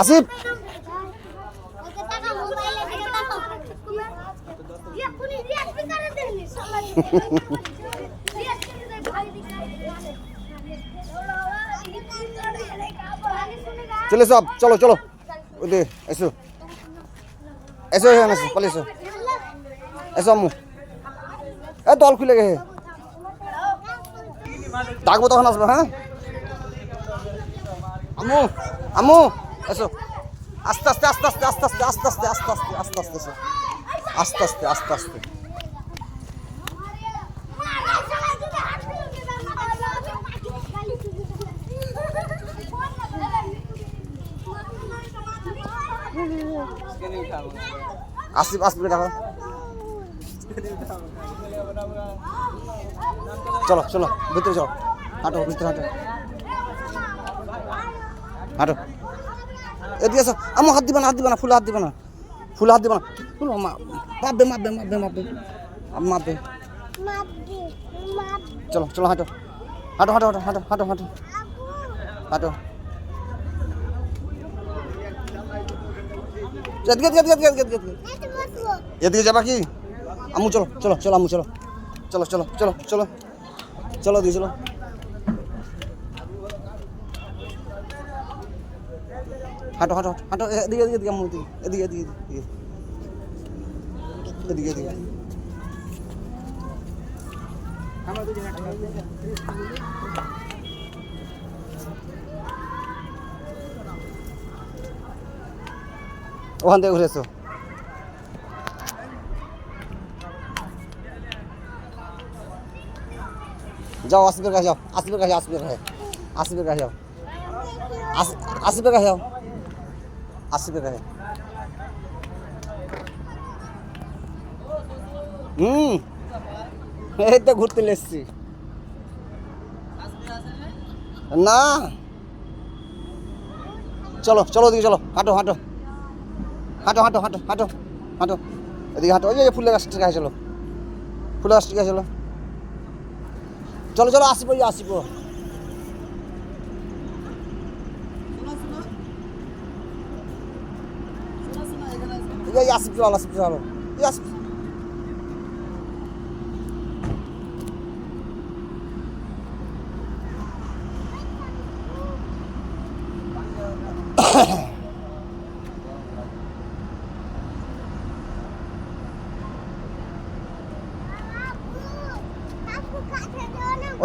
আসিফ। চলে সব, চলো চলো। ওই দে, এসো। এসো এখানে, এসো পালে এসো। এসো আম্মু। এ, দল খুলে গেছে। ডাকবো তখন আসবে হ্যাঁ? আম্মু আম্মু। এসো আস্তে আস্তে আস্তে আস্তে আস্তে আস্তে আস্তে আস্তে আস্তে আস্তে আস্তে আস্তে আস্তে আস্তে আস্তে আস্তে আসিফ আসিফ ডাকো চলো চলো ভিতরে চলো হাঁটো ভিতরে হাঁটো হাঁটো এদিকে আসো আমি হাত দিবে না, হাত দিবে না, ফুলে হাত দিবে না। ফুলে হাত দিবে না। ফুলো মাপবে মাপবে মাপবে মাপবে। মাপবে। চলো চলো, হাঁটো। হাঁটো হাঁটো হাঁটো হাঁটো হাঁটো হাঁটো। এদিকে এদিকে এদিকে এদিকে এদিকে এদিকে। যাবা কি? আমু, চলো চলো চলো, আমু, চলো। চলো চলো চলো চলো চলো দিয়ে চলো। হাঁটো হাঁটো হাঁটো এদিকে এদিকে এদিকে আম্মু এদিকে এদিকে এদিকে এদিকে এদিকে এদিকে ওখান থেকে ঘুরে এসো যাও আসিফের কাছে যাও আসিফের কাছে আসিফের কাছে আসিফের কাছে যাও আস- আসিফের কাছে যাও আসিফের কাছে হুম, এই তো ঘুরতে এসছি। না, চলো চলো ওদিকে চলো, হাঁটো হাঁটো। হাঁটো হাঁটো হাঁটো হাঁটো হাঁটো। এদিকে হাঁটো, ওই যে ফুলের গাছ আছে চলো। ফুলের গাছ আছে চলো। চলো চলো, আসিব আসিব। Ya Yasip Jalal, Yasip Jalal. Yasip.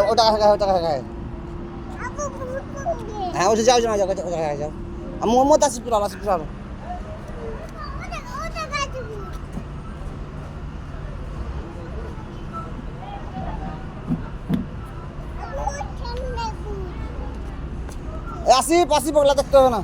ওটা কাছে ওটা কাছে হ্যাঁ ওটা যাও যাও যাও ওটা কাছে যাও আমি মোহাম্মদ আসিফ আসিফ আসি পাশি পাগলা দেখতে হবে না।